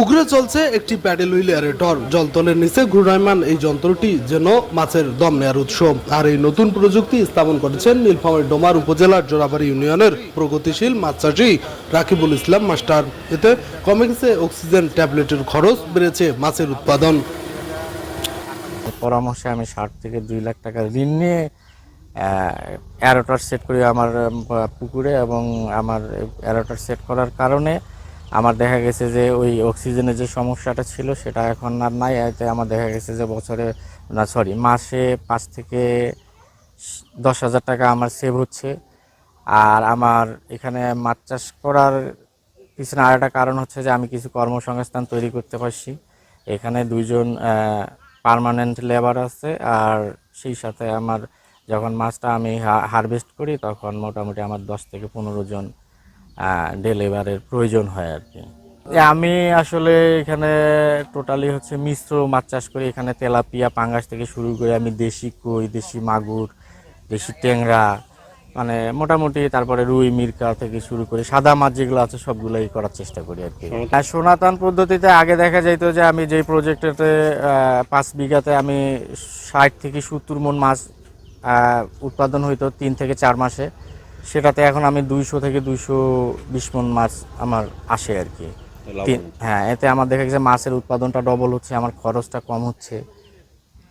পুকুরে চলছে একটি প্যাডেল হুইল এরেটর জলতলের নিচে ঘূর্ণায়মান এই যন্ত্রটি যেন মাছের দম নেয়ার উৎস। আর এই নতুন প্রযুক্তি স্থাপন করেছেন নীলফামারী ডোমার উপজেলার জোড়াবাড়ি ইউনিয়নের প্রগতিশীল মাছ চাষী রাকিবুল ইসলাম মাস্টার। এতে কমে গেছে অক্সিজেন ট্যাবলেটের খরচ বেড়েছে মাছের উৎপাদন। পরামর্শে আমি ষাট থেকে দুই লাখ টাকা ঋণ নিয়ে অ্যারোটার সেট করি আমার পুকুরে এবং আমার অ্যারোটার সেট করার কারণে আমার দেখা গেছে যে ওই অক্সিজেনের যে সমস্যাটা ছিল, সেটা এখন আর নাই। এতে আমার দেখা গেছে যে বছরে, না সরি মাসে পাঁচ থেকে দশ হাজার টাকা আমার সেভ হচ্ছে। আর আমার এখানে মাছ চাষ করার পিছনে আর একটা কারণ হচ্ছে যে আমি কিছু কর্মসংস্থান তৈরি করতে পারছি। এখানে দুইজন পার্মানেন্ট লেবার আছে। আর সেই সাথে আমার যখন মাছটা আমি হারভেস্ট করি, তখন মোটামুটি আমার দশ থেকে পনেরো জন ডে লেবারের প্রয়োজন হয় আর কি। আমি আসলে এখানে টোটালি হচ্ছে মিশ্র মাছ চাষ করি। এখানে তেলাপিয়া পাঙ্গাস থেকে শুরু করে আমি দেশি কই দেশি মাগুর দেশি ট্যাংরা মানে মোটামুটি তারপরে রুই মিরকা থেকে শুরু করে সাদা মাছ যেগুলো আছে সবগুলোই করার চেষ্টা করি আর কি। আর সনাতন পদ্ধতিতে আগে দেখা যাইতো যে আমি যে প্রজেক্টেতে পাঁচ বিঘাতে আমি ষাট থেকে সত্তর মন মাছ উৎপাদন হইতো তিন থেকে চার মাসে। সেটাতে এখন আমি দুইশো থেকে দুইশো বিশ মন মাছ আমার আসে আর কি। হ্যাঁ এতে আমার দেখা গেছে মাছের উৎপাদনটা ডবল হচ্ছে আমার খরচটা কম হচ্ছে।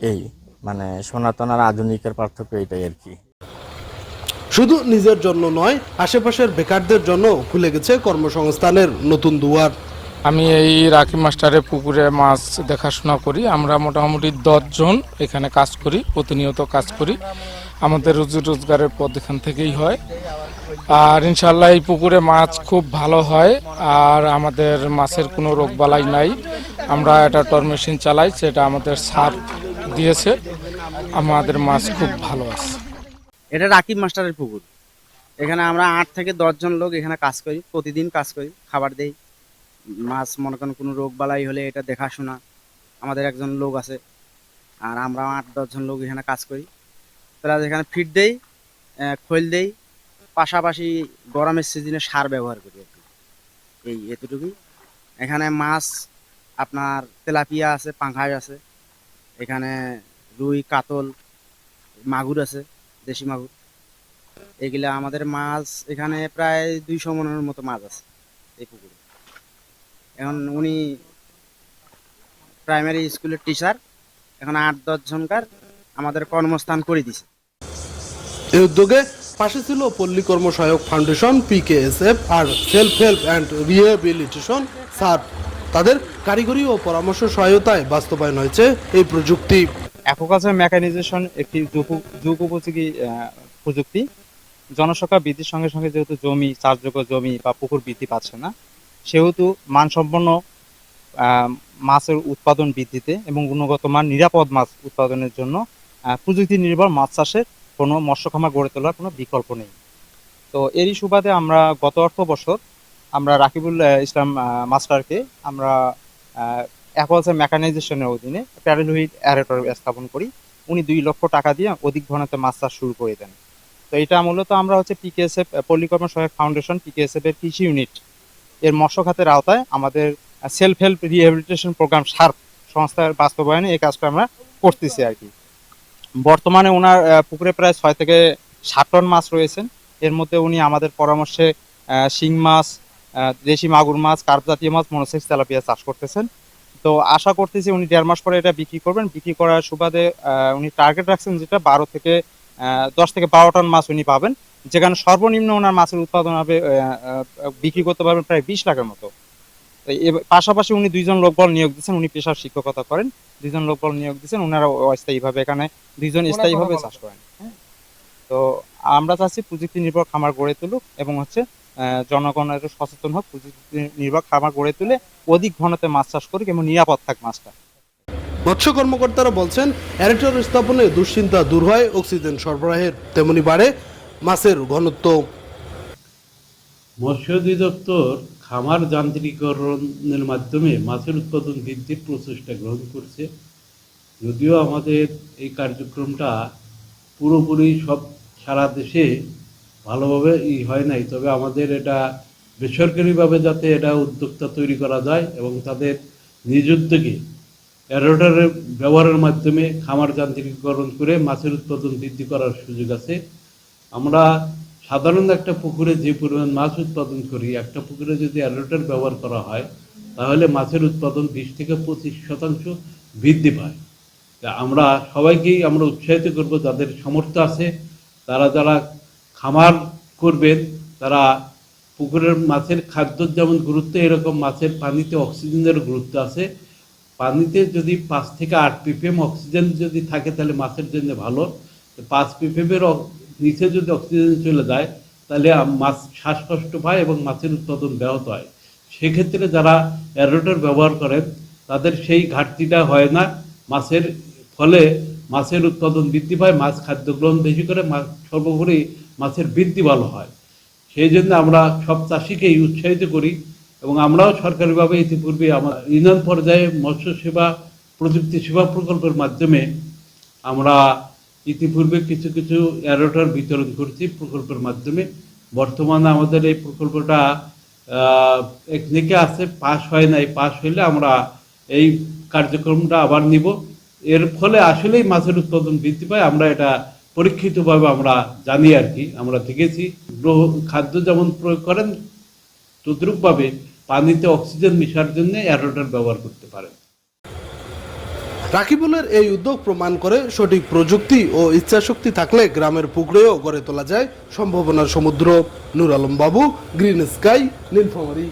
এই মানে সনাতন আর আধুনিকের পার্থক্য এটাই আর কি। শুধু নিজের জন্য নয় আশেপাশের বেকারদের জন্য খুলে গেছে কর্মসংস্থানের নতুন দুয়ার। আমি এই রাকিব মাস্টারের পুকুরে মাছ দেখাশোনা করি। আমরা মোটামুটি দশজন এখানে কাজ করি প্রতিনিয়ত কাজ করি। আমাদের রুজি রোজগারের পথ এখান থেকেই হয়। আর ইনশাল্লাহ এই পুকুরে মাছ খুব ভালো হয়, আর আমাদের মাছের কোনো রোগবালাই নাই। আমরা এটা টর মেশিন চালাই, সেটা আমাদের সার দিয়েছে। আমাদের মাছ খুব ভালো আছে। এটা রাকিব মাস্টারের পুকুর। এখানে আমরা আট থেকে দশজন লোক এখানে কাজ করি, প্রতিদিন কাজ করি, খাবার দেই। মাছ মনে করেন কোনো রোগ বালাই হলে এটা দেখাশোনা। আমাদের একজন লোক আছে, আর আমরা আট দশজন লোক এখানে কাজ করি। প্লাস এখানে ফিড দেই খৈল দেই পাশাপাশি গরমের সিজনে সার ব্যবহার করি আর কি। এই এতটুকুই। এখানে মাছ, আপনার তেলাপিয়া আছে পাঙ্খাস আছে। এখানে রুই, কাতল, মাগুর আছে, দেশি মাগুর। এগুলা আমাদের মাছ, এখানে প্রায় দুইশো মনের মতো মাছ আছে এই পুকুরে। এখন উনি প্রাইমারি স্কুলের টিচার এখন আট দশ জনকার আমাদের কর্মস্থান করে দিছে। এই উদ্যোগে পাশে ছিল পল্লী কর্ম সহায়ক ফাউন্ডেশন পিকেএসএফ আর সেলফ হেল্প অ্যান্ড রিহেবিলিটেশন সার তাদের কারিগরি ও পরামর্শ সহায়তায় বাস্তবায়ন হয়েছে এই প্রযুক্তি। অ্যাকোকালচার মেকানাইজেশন একটি যুগ- যুগ উপযোগী প্রযুক্তি। জনসংখ্যা বৃদ্ধির সঙ্গে সঙ্গে যেহেতু জমি, চাষযোগ্য জমি বা পুকুর বৃদ্ধি পাচ্ছে না, সেহেতু মানসম্পন্ন মাছের উৎপাদন বৃদ্ধিতে এবং গুণগত মান, নিরাপদ মাছ উৎপাদনের জন্য প্রযুক্তি নির্ভর মাছ চাষের কোনো মৎস্য খামার গড়ে তোলার কোনো বিকল্প নেই। তো এরই সুবাদে আমরা গত অর্থ বছর আমরা রাকিবুল ইসলাম মাস্টারকে আমরা অ্যাকোয়ালচার মেকানাইজেশনের অধীনে প্যারেল হুইল অ্যারেটর স্থাপন করি। উনি দুই লক্ষ টাকা দিয়ে অধিক ঘনতে মাছ চাষ শুরু করে দেন। তো এটা মূলত আমরা হচ্ছে পিকেএসএফ পল্লীকর্ম সহায়ক ফাউন্ডেশন পিকেএসএফ এর কৃষি ইউনিট। এর মৎস্য খাতের আওতায় আমাদের সেলফ হেল্প রিহ্যাবিলিটেশন প্রোগ্রাম সার্প সংস্থার বাস্তবায়নে এই কাজটা আমরা করতেছি আর কি। বর্তমানে ওনার পুকুরে প্রায় ছয় থেকে ষাট টন মাছ রয়েছেন এর মধ্যে উনি আমাদের পরামর্শে শিং মাছ দেশি মাগুর মাছ, কার্প জাতীয় মাছ মনোসেক্স তেলাপিয়া চাষ করতেছেন। তো আশা করতেছি উনি দেড় মাস পরে এটা বিক্রি করবেন। বিক্রি করার সুবাদে উনি টার্গেট রাখছেন যেটা বারো থেকে দশ থেকে বারো টন মাছ উনি পাবেন। যেখানে সর্বনিম্ন ওনার মাছের উৎপাদন হবে বিক্রি করতে পারবেন প্রায় বিশ লাখের মতো। পাশাপাশি উনি দুইজন লোকবল নিয়োগ দিচ্ছেন উনি পেশার শিক্ষকতা করেন দুইজন লোকবল নিয়োগ দিচ্ছেন ওনারা অস্থায়ীভাবে এখানে দুইজন স্থায়ীভাবে চাষ করেন। হ্যাঁ? তো আমরা চাচ্ছি প্রযুক্তি নির্ভর খামার গড়ে তুলুক এবং হচ্ছে জনগণ একটু সচেতন হোক প্রযুক্তি নির্ভর খামার গড়ে তুলে অধিক ঘনতে মাছ চাষ করুক এবং নিরাপদ থাক মাছটা। মৎস্য কর্মকর্তারা বলছেন অ্যারেটর স্থাপনে দুশ্চিন্তা দূর হয় অক্সিজেন সরবরাহের তেমনি বাড়ে মাছের ঘনত্ব। মৎস্য অধিদপ্তর খামার যান্ত্রিকরণের মাধ্যমে মাছের উৎপাদন বৃদ্ধির প্রচেষ্টা গ্রহণ করছে। যদিও আমাদের এই কার্যক্রমটা পুরোপুরি সব সারা দেশে ভালোভাবে ই হয় নাই, তবে আমাদের এটা বেসরকারিভাবে যাতে এটা উদ্যোক্তা তৈরি করা যায় এবং তাদের নিজ উদ্যোগে অ্যারোটারের ব্যবহারের মাধ্যমে খামার যান্ত্রিকীকরণ করে মাছের উৎপাদন বৃদ্ধি করার সুযোগ আছে। আমরা সাধারণ একটা পুকুরে যে পরিমাণ মাছ উৎপাদন করি, একটা পুকুরে যদি অ্যালোটার ব্যবহার করা হয়, তাহলে মাছের উৎপাদন বিশ থেকে পঁচিশ শতাংশ বৃদ্ধি পায়। তা আমরা সবাইকেই আমরা উৎসাহিত করব, যাদের সামর্থ্য আছে, তারা যারা খামার করবেন, তারা পুকুরের মাছের খাদ্যর যেমন গুরুত্ব, এরকম মাছের পানিতে অক্সিজেনের গুরুত্ব আছে। পানিতে যদি পাঁচ থেকে আট পিপিএম অক্সিজেন যদি থাকে, তাহলে মাছের জন্য ভালো। পাঁচ পিপিএমের নিচে যদি অক্সিজেন চলে যায়, তাহলে মাছ শ্বাসকষ্ট পায় এবং মাছের উৎপাদন ব্যাহত হয়। সেক্ষেত্রে যারা অ্যারোটার ব্যবহার করেন, তাদের সেই ঘাটতিটা হয় না। মাছের ফলে মাছের উৎপাদন বৃদ্ধি পায়, মাছ খাদ্য গ্রহণ বেশি করে, মাছ সর্বোপরি মাছের বৃদ্ধি ভালো হয়। সেই জন্য আমরা সব চাষিকেই উৎসাহিত করি এবং আমরাও সরকারিভাবে ইতিপূর্বে আমার ইউনিয়ন পর্যায়ে মৎস্য সেবা, প্রযুক্তি সেবা প্রকল্পের মাধ্যমে আমরা ইতিপূর্বে কিছু কিছু অ্যারোটার বিতরণ করছি প্রকল্পের মাধ্যমে। বর্তমানে আমাদের এই প্রকল্পটা একদিকে আছে, পাস হয় নাই, পাস হইলে আমরা এই কার্যক্রমটা আবার নিব। এর ফলে আসলেই মাছের উৎপাদন বৃদ্ধি পায়। আমরা এটা পরীক্ষিতভাবে আমরা জানি আর কি। আমরা দেখেছি, গ্রহ- খাদ্য যেমন প্রয়োগ করেন, তদ্রূপভাবে পানিতে অক্সিজেন মিশার জন্য অ্যারোটার ব্যবহার করতে পারেন। রাকিবুলের এই উদ্যোগ প্রমাণ করে সঠিক প্রযুক্তি ও ইচ্ছাশক্তি থাকলে গ্রামের পুকুরেও গড়ে তোলা যায় সম্ভাবনার সমুদ্র। Nur Alam Babu, green sky, Nilphamari.